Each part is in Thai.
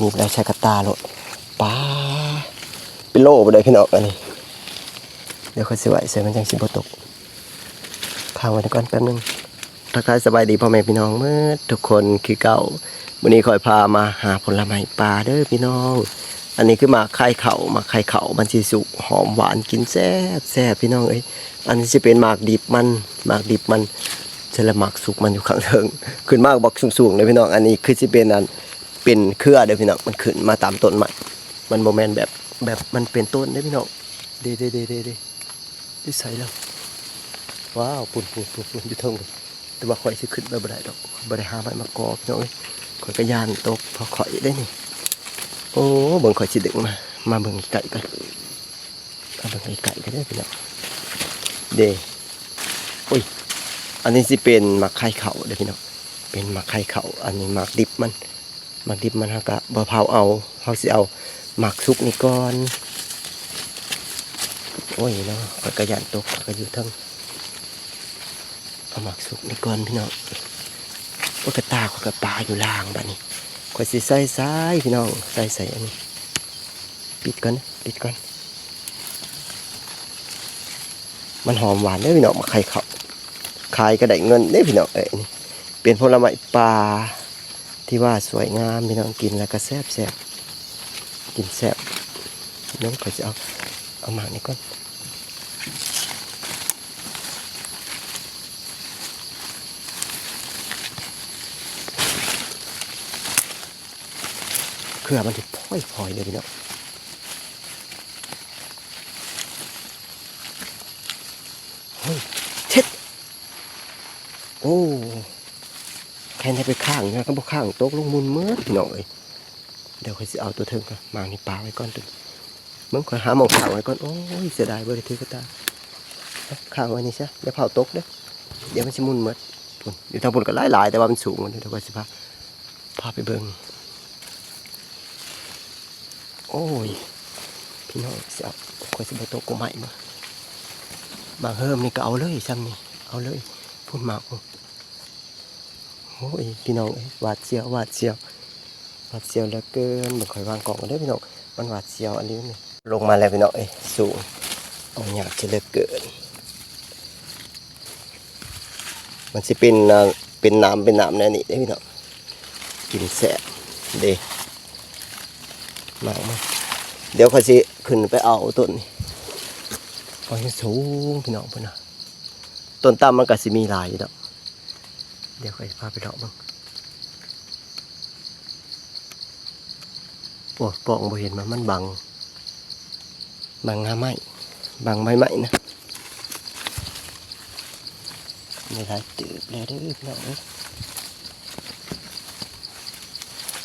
นี่แล้วใช้กระตาโลดป้าเป็นโล่ไปเลยพี่น้องอันนี้ เดี๋ยวค่อยสิไหวใส่มันจังสิบ่ตกข้างไว้ก่อนแป๊บนึงทักทายสบายดีพ่อแม่พี่น้องเมื่อทุกคนคือเก่าวันนี้คอยพามาหาผลไม้ป่าเด้อพี่น้อง อันนี้คือหมากไข่เขาหมากไข่เขามันสิสุกหอมหวานกินแซ่บแซ่บพี่น้องเอ้ยอันนี้จะเป็นหมากดิบมันหมากดิบมันเชลหมากสุกมันอยู่ข้างเทิงขึ้นมากบอกสูงๆเลยพี่น้อง อันนี้คือจะเป็นอัน เป็นเครือเด้อพี่น้องมันขึ้นมาตามต้นไม้มันโมแมนแบบแบบมันเป็นต้นเด้อพี่น้องเด้เด้เด้เด้เด้ดิใส่แล้วว้าวปุ่นปุ่นปุ่นปุ่นอยู่เทิงแต่ว่าข่อยสิขึ้นไปบ่ได้ดอกบ่ได้หาไม้มากอพี่น้องเอ้ยข่อยก็ยานตกพอข่อยได้นี่โอ้เบิ่งข่อยสิดึงมามาเบิ่งไก่กันมาเบิ่งไก่กันได้พี่น้องเด้อุ้ยอันนี้สิเป็นหมักไข่เขาเด้อพี่น้องเป็นหมักไข่เขาอันนี้หมักดิบมัน หมักดิบมันเฮาก็บ่เผาเอาเฮาสิเอาหมักสุกนี่ก่อนโอ้ยเนาะข่อยก็ย่านตกก็อยู่ทั้งเอาหมักสุกนี่ก่อนพี่น้องโอ้ยกระตาขอยก็ปลาอยู่ล่างบัดนี้ข่อยสิใส่สายพี่น้องใส่ใส่อันนี้ปิดก่อนปิดก่อนมันหอมหวานเด้อพี่น้องมาไข่เขาขายก็ได้เงินเด้อพี่น้องเอ้ยนี่เป็นผลไม้ป่า ที่ว่าสวยงามพี่น้องกินแล้วก็แซ่บแซ่บกินแซ่บน้องข่อจะเอาเอาหมานี่ก่อนเครือมันที่พ่อยพอยเลยพี่น้องเฮ้ยเช็ดโอ้ แค่นี้ไปข้างนะก็บอกข้างตกลงมุนเมื่อพี่น้อย เดี๋ยวค่อยสิเอาตัวเทิงกันมานี่ปาไว้ก่อนตึงมึงค่อยหาหมองข้างไว้ก่อน โอ้ยเสียดายบ่ได้ถือกระตาข้างไว้นี่ซะอย่าเผาตกเด้อเดี๋ยวมันสิมุนเมื่อพุ่นอยู่ทางบนก็หลายๆแต่ว่ามันสูงมันเดี๋ยวค่อยสิพาพาไปเบิ่งโอ้ย พี่น้องเสียคอยสิบโตกูใหม่มาบางเฮิมนี่ก็เอาเลยซ้ำนี่เอาเลยพูดมากพุ่น โอ้ยพี่น้องเอ้หวาดเสียวหวาดเสียวหวาดเสียวเหลือเกินเหมือนคอยวางกล่องกันเด้พี่น้องมันหวาดเสียวอันนี้นี่ลงมาแล้วพี่น้องเอ้สูงเอาหยาบจะเหลือเกิน มันสิเป็นเป็นน้ำเป็นน้ำแน่นี่เด้พี่น้องกินแสบเด้มากมากเดี๋ยวเขาสิขึ้นไปเอาต้นนี่เอาให้สูงพี่น้องเพื่อนนะต้นต่ำมันก็สิมีหลายอยู่ดอก เดี๋ยวเขาพาไปเลาะบ้างโอ้ปองบ่เห็นมันมันบัง บังงาไม้บังไม้ไม้นะไม่ได้ตื่นแล้วเด้อพี่น้อเอ้ย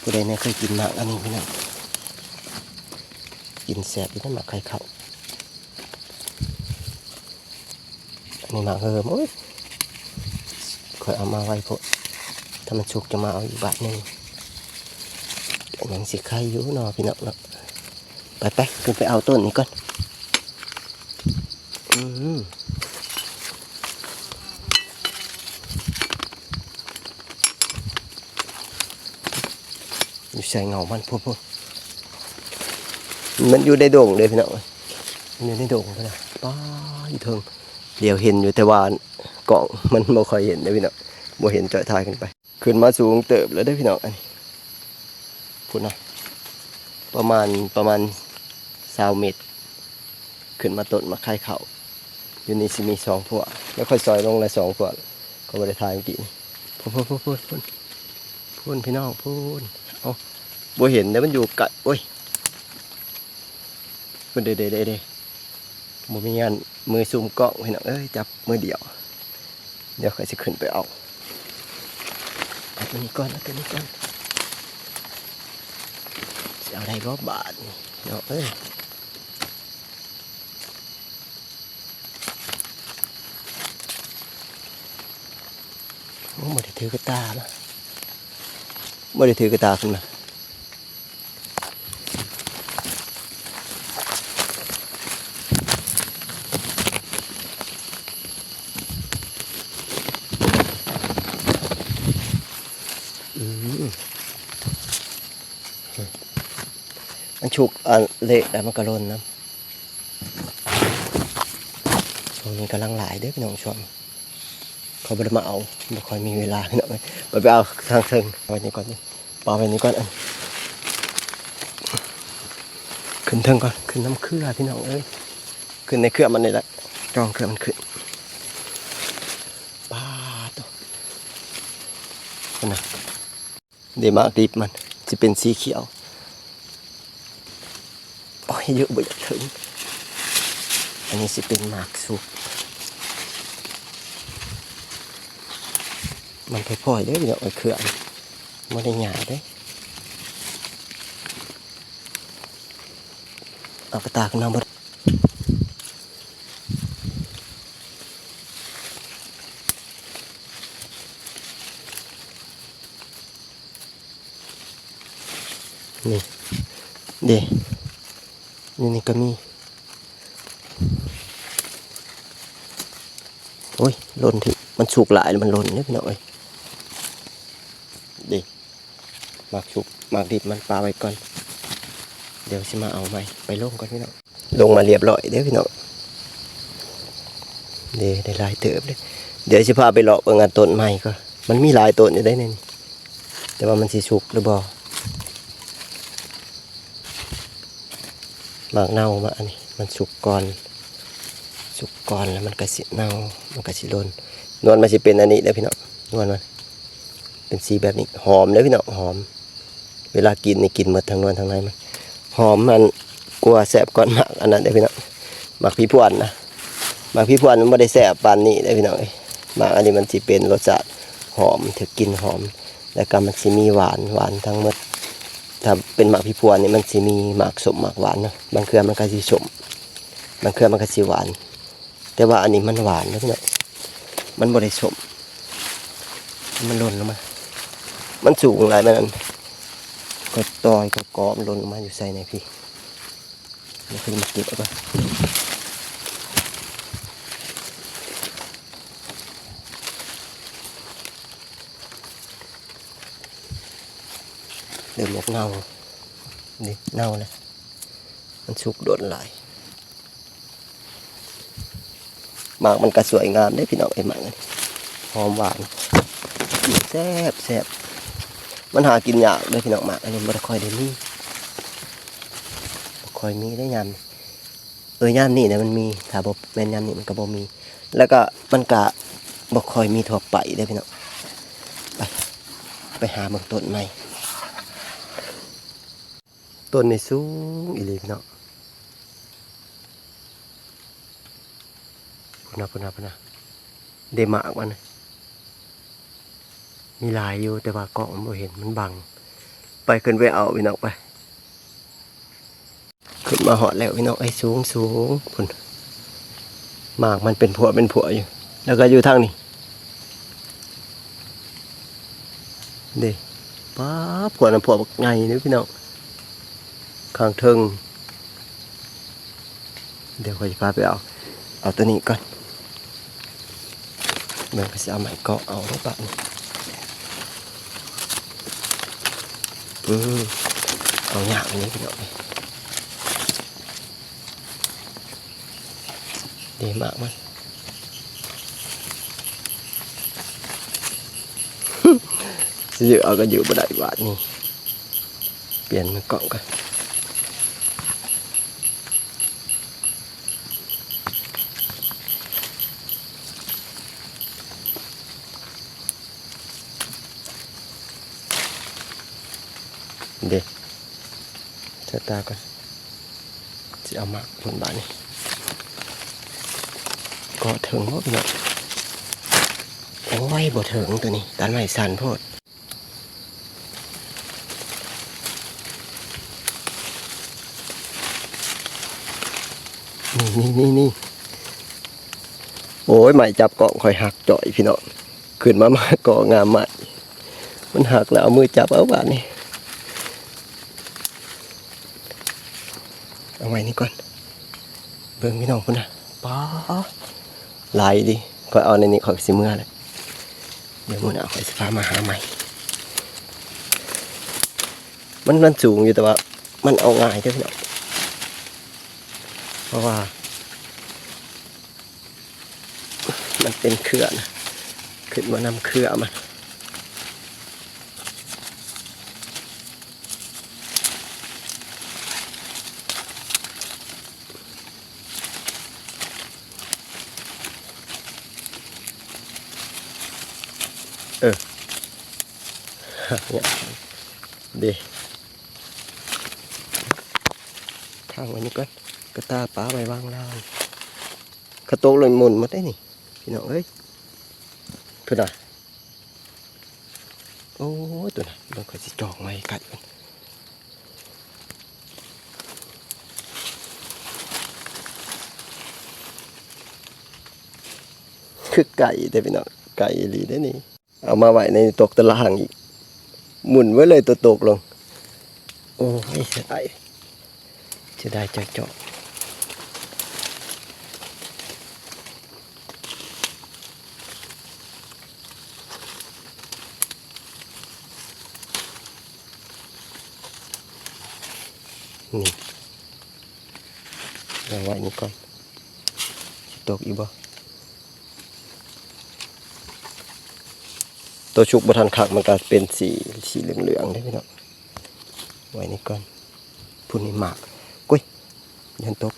ผู้ใดเนี่ยเคยกินหมากอันนี้พี่น้องกินแสบที่นั่นหมักไข่เขาอันนี้หมักเฮิมโอ้ย คอยเอามาไว้พวกถ้ามันชุกจะมาเอาอีกบาทหนึ่งยังสิไข่อยู่นอพี่น้องเนาะไปไปขึ้นไปเอาต้นนี้ก่อนอืมอยู่ใส่เงามันพวกพวกมันอยู่ในโด่งเลยพี่น้องมันอยู่ในโด่งพี่น้องป้าอยู่เทิง เดี๋ยวเห็นอยู่แต่ว่าเกาะมันบ่ค่อยเห็นเลยพี่น้องบ่เห็นจอยทายกันไป ขึ้นมาสูงเติบแล้วได้พี่น้องอันนี้พูดนะประมาณประมาณสาวเมตร ขึ้นมาต้นมาคายเขาอยู่นี่สิมีสองพวกแล้วค่อยซอยลงเลยสองพวกก็บ่ได้ทายเมื่อกี้นี่พูดพูดพูดพูดพูดพูดพี่น้องพูดเอาบ่เห็นเดี๋ยวมันอยู่ไกลโอ้ยเพิ่นเด้เด้เด้เด้บ่มีงาน มือซุ่มกล้องพี่น้องเอ้ยจับมือเดียว เดี๋ยวค่อยสิขึ้นไปเอาเอาตัวนี้ก่อนเอาตัวนี้ก่อนสิเอาได้บ่บาทเนาะเอ้ยโอ้บ่ได้ถือกระตามาบ่ได้ถือกระตาขึ้นมา อืม ชุกอันเละแล้วมันก็หล่นนะช่วงนี้กำลังหลายเด้อพี่น้องช่วงเขาบ่ได้มาเอาบ่ค่อยมีเวลาพี่น้องไปไปเอาทางเทิงไว้นี่ก่อนนี่ปาไว้นี่ก่อนอันขึ้นเทิงก่อนขึ้นน้ำเครือพี่น้องเอ้ยขึ้นในเครือมันนี่แหละจองเครือมันขึ้นปาตัวนั่นะเดี๋ยวมากรีบมันจะเป็นสีเขียว เยอะไปถึง อันนี้สิเป็นหมากสุก มันค่อยๆเด้อเดี๋ยวไอ้เครื่องมันได้หยาเด้อเอากระตาขึ้นมาบดนี่เด้ นี่นี่ก็มี โอ้ยหล่นที่มันสุกหลายแล้วมันหล่นเนี่ยพี่น้องเอ้ยดิหมากสุกหมากดิบมันปลาไว้ก่อน เดี๋ยวสิมาเอาใหม่ไปลงก่อนพี่น้องลงมาเรียบร้อยเด้อพี่น้องเดี๋ยวได้ลายเติบเลยเดี๋ยวสิพาไปเลาะเบิ่งอันต้นใหม่ก็มันมีหลายต้นอยู่ได้ในนี่แต่ว่ามันสิสุกหรือบ่ หมากเน่ามาอันนี้มันสุกก่อน สุกก่อนแล้วมันก็สิเน่ามันก็สิหล่นนวลมันสิเป็นอันนี้เด้อพี่น้องนวลมันเป็นสีแบบนี้หอมเด้อพี่น้องหอม เวลากินนี่กินหมดทั้งนวลทั้งในมันหอมมันกลัวแสบก่อนหมากอันนั้นเด้พี่น้องหมากพี่พวนนะหมากพี่พวนมันไม่ได้แสบปานนี้เด้พี่น้องเอ้ยหมากอันนี้มันสิเป็นรสชาติหอมถือกินหอม แล้วก็มันสิมีหวานหวานทั้งหมด ถ้าเป็นหมากพี่พวนนี่มันสิมีหมากสมหมากหวานเนาะบางเครือมันก็สิสมบางเครือมันก็สิหวาน แต่ว่าอันนี้มันหวานนะพี่น้องมันบริสมมันหล่นลงมา มันสูงหลายมันนั่นก็ตอยก็กอมนหล่นลงมาอยู่ใส่ในพี่นี่คือมาเก็บเอาไป ดี๋ยวหมกเน่านี่เน่าเลยมันสุกโดนหลายหมากมันก็สวยงามได้พี่น้องไอ้หมากนี่หอมหวานแซ่บแซ่บมันหากินยากเลยพี่น้องหมากอันนี้มันค่อยได้มีบ่ค่อยมีได้ยามเออยามนี่เนี่ยมันมีถ้าบ่แม่นยามนี่มันก็บ่มี แล้วก็มันก็บ่ค่อยมีทั่วไปเด้พี่น้องไปไปหาเบิ่งต้นใหม่ ต้นในสูงอีหลีพี่น้องพุ่นนะพุ่นนะพุ่นนะเดมากมันนะมีลายอยู่แต่ว่าเกาะมันบ่เห็นมันบัง ไปขึ้นไปเอาพี่น้องไป ขึ้นมาหอดแล้วพี่น้องไอ้สูงสูงพุ่นมากมันเป็นผัวเป็นผัวอยู่ แล้วก็อยู่ทางนี้เด้ป้าผัวน่ะผัวบักไงนี่พี่น้อง ข้างเทิง เดี๋ยวขอยจะพาไปเอา เอาตัวนี้ก่อนเมื่อก็จะเอาไม้เกาะเอาได้ปะนี่อืมเอาหยางนี้พี่น้องดีมากมันสิอยู่เอาก็อยู่บ่ได้บาทนี่เปลี่ยนมือกล่องกันเด็ก เช็ดตาก่อนจะเอามาผลบาทนี่ก็ถึงว่าพี่น้องโอ้ยบ่ถึงตัวนี้ตันไม่สันโพดนี่นี่นี่นี่โอ้ยใหม่จับเกาะคอยหักจ่อยพี่น้องขึ้นมามาเกาะงามใหม่มันหักแล้วเอามือจับเอาบาดนี่เอา ไว้นี่ก่อน เบิ่งพี่น้องพุ่นนะป้าลายดิคอยเอาในนี้คอยสิเมื่อเลยเดี๋ยวมื้อหน้าคอยสิพามาหาใหม่ มันมันสูงอยู่แต่ว่า มันเอาง่ายเด้อพี่น้องเพราะว่า มันเป็นเครือนะขึ้นมานำเครือมัน เออเนี่ยดีทางว้นี่ก่อนกระตาป้าไปวางล่างกระโตกเลยหมุนมาได้นี่พี่น้องเอ้ยตัวน่ะโอ้ตัวน่ะมันก็สิจอกไม่กัดมันคือไก่แต่พี่น้องไก่ลีได้นี่ เอามาไว้ในตกตารางอีก หมุนไว้เลยตัวตกลง โอ้ยเสียดายจะได้เจาะเจาะนี่เอาไว้นี่ก่อนสิตกอีกบ่ ตัวชุกบทันขักมันก็เป็นสีสีเหลืองๆได้พี่น้องไว้นี่ก่อนพุ่นนี่หมากกุ้ยยันตก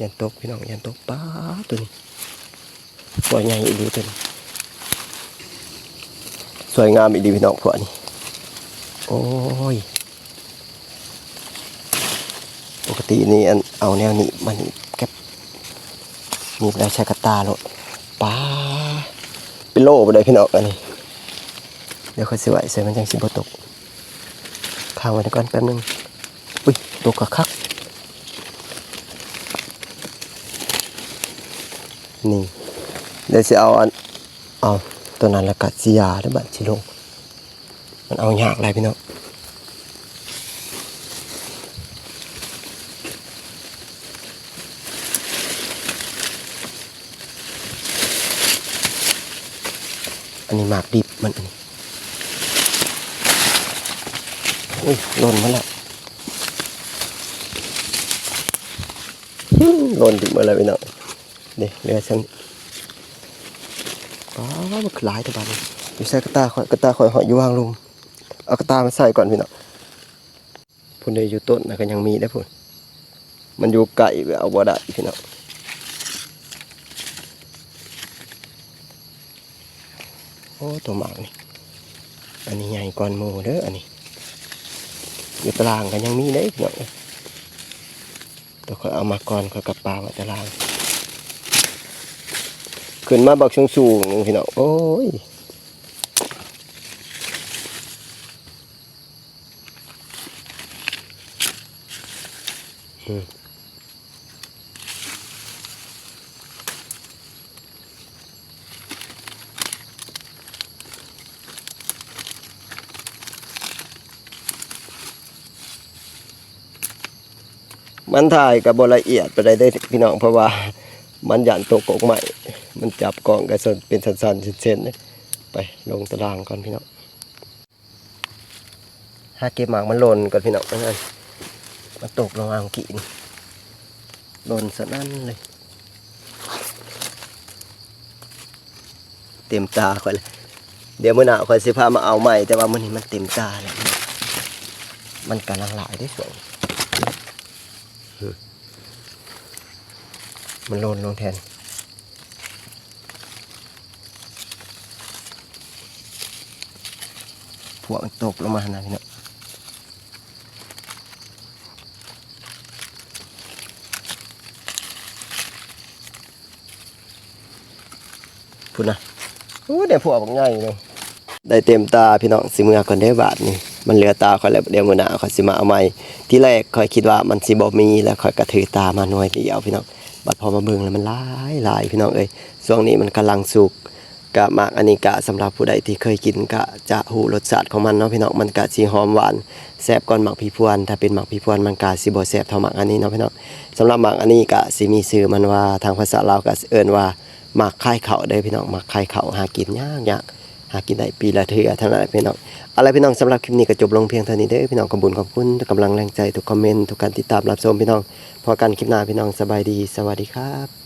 ยันตกพี่น้องยันตกป้าตัวนี้สวยใหญ่อีดีตัวนี้สวยงามอีดีพี่น้องพวกนี้โอ้ยปกตินี่อันเอาแนวนี้มันแก็บนี่ได้ใช้กระตาโลดป้าเป็นโล่ไปเลยพี่น้องอันนี้ เดี๋ยวค่อยสิไหวใส่มันจังสิบ่ตกข้างไว้ก่อนแป๊บนึง อุ้ยตกกะคัก นี่ เดี๋ยวสิเอาอันเอาตัวนั้นล้วก็สิยาแล้วบัดสิลง มันเอายากหลายพี่น้องอันนี้หมากดิบมันอันนี้ อุ้ยหล่นมาแล้วหล่นถึงมาแล้วพี่น้องเดี๋ยวเรือฉันอ๋อมันคลายตัวบ้านนี้อยู่ใส่กระตาข่อยกระตาข่อยหอยอยู่วางลุมเอากระตามาใส่ก่อนพี่น้องพุ่นเดยอยู่ต้นนะก็ยังมีได้พุ่นมันอยู่ไก่เอาบ่ได้พี่น้องโอ้ตัวหมากนี่อันนี้ใหญ่ก่อนหมูเด้ออันนี้ อยู่ตารางกันยังมีได้พี่น้อยแต่ค่อยเอามาก่อนค่อยกลับปลาไว้ตาราง ขึ้นมาบักสูงสูงๆนึงพี่น้องโอ้ยอืม มันถ่ายกับบละเอียดไปได้ได้พี่น้องเพราะว่ามันหยันตกกกใหม่ มันจับกองกันเป็นสันๆเส้นๆไปลงตารางก่อนพี่น้องถ้าเก็บหมากมันหล่นก่อนพี่น้องนั่นมันตกลงอ่างกินหล่นสนั่นเลย เต็มตาค่อยเลยเดี๋ยวมื่อหนาวค่อยสิพามาเอาใหม่แต่ว่ามื่อนี้มันเต็มตาแล้วมันกำลังหลายได้สวย มันหล่นลงแทน พวกมันตกลงมาขนาดนี้เนาะพูดนะโอ้เดี๋ยวพวกมันง่ายเลยได้เต็มตาพี่น้องสิมือก่อนได้บาทนี่มันเหลือตาคอยแล้วเดี๋ยวมือหน้าคอยสิมาเอาใหม่ที่แรกคอยคิดว่ามันสิบ่มีแล้วคอยกระถือตามาหน่วยเดียวพี่น้อง บัดพอมาเบิ่งแล้วมันหลายหลายพี่น้องเอ้ยช่วงนี้มันกำลังสุกกะหมากอันนี้กะสำหรับผู้ใดที่เคยกินกะจะหูรสชาติของมันเนาะพี่น้องมันกะสีหอมหวานแซ่บก่อนหมักพีพวนถ้าเป็นหมักพีพวนมันกะสิบ่แซ่บเท่าหมักอันนี้เนาะพี่น้องสำหรับหมักอันนี้กะสิมีชื่อมันว่าทางภาษาลาวกะเอิ้นว่าหมักไข่เขาได้พี่น้องหมักไข่เขาหากินยากยาก หากินได้ปีละเทือท่านั้นแหละพี่น้องอะไรพี่น้องสำหรับคลิปนี้ก็จบลงเพียงเท่านี้เด้อพี่น้องขอบคุญขอบคุณทุกกำลังแรงใจทุกคอมเมนต์ทุกการติดตามรับชมพี่น้องพอกันคลิปหน้าพี่น้องสบายดี สวัสดีครับ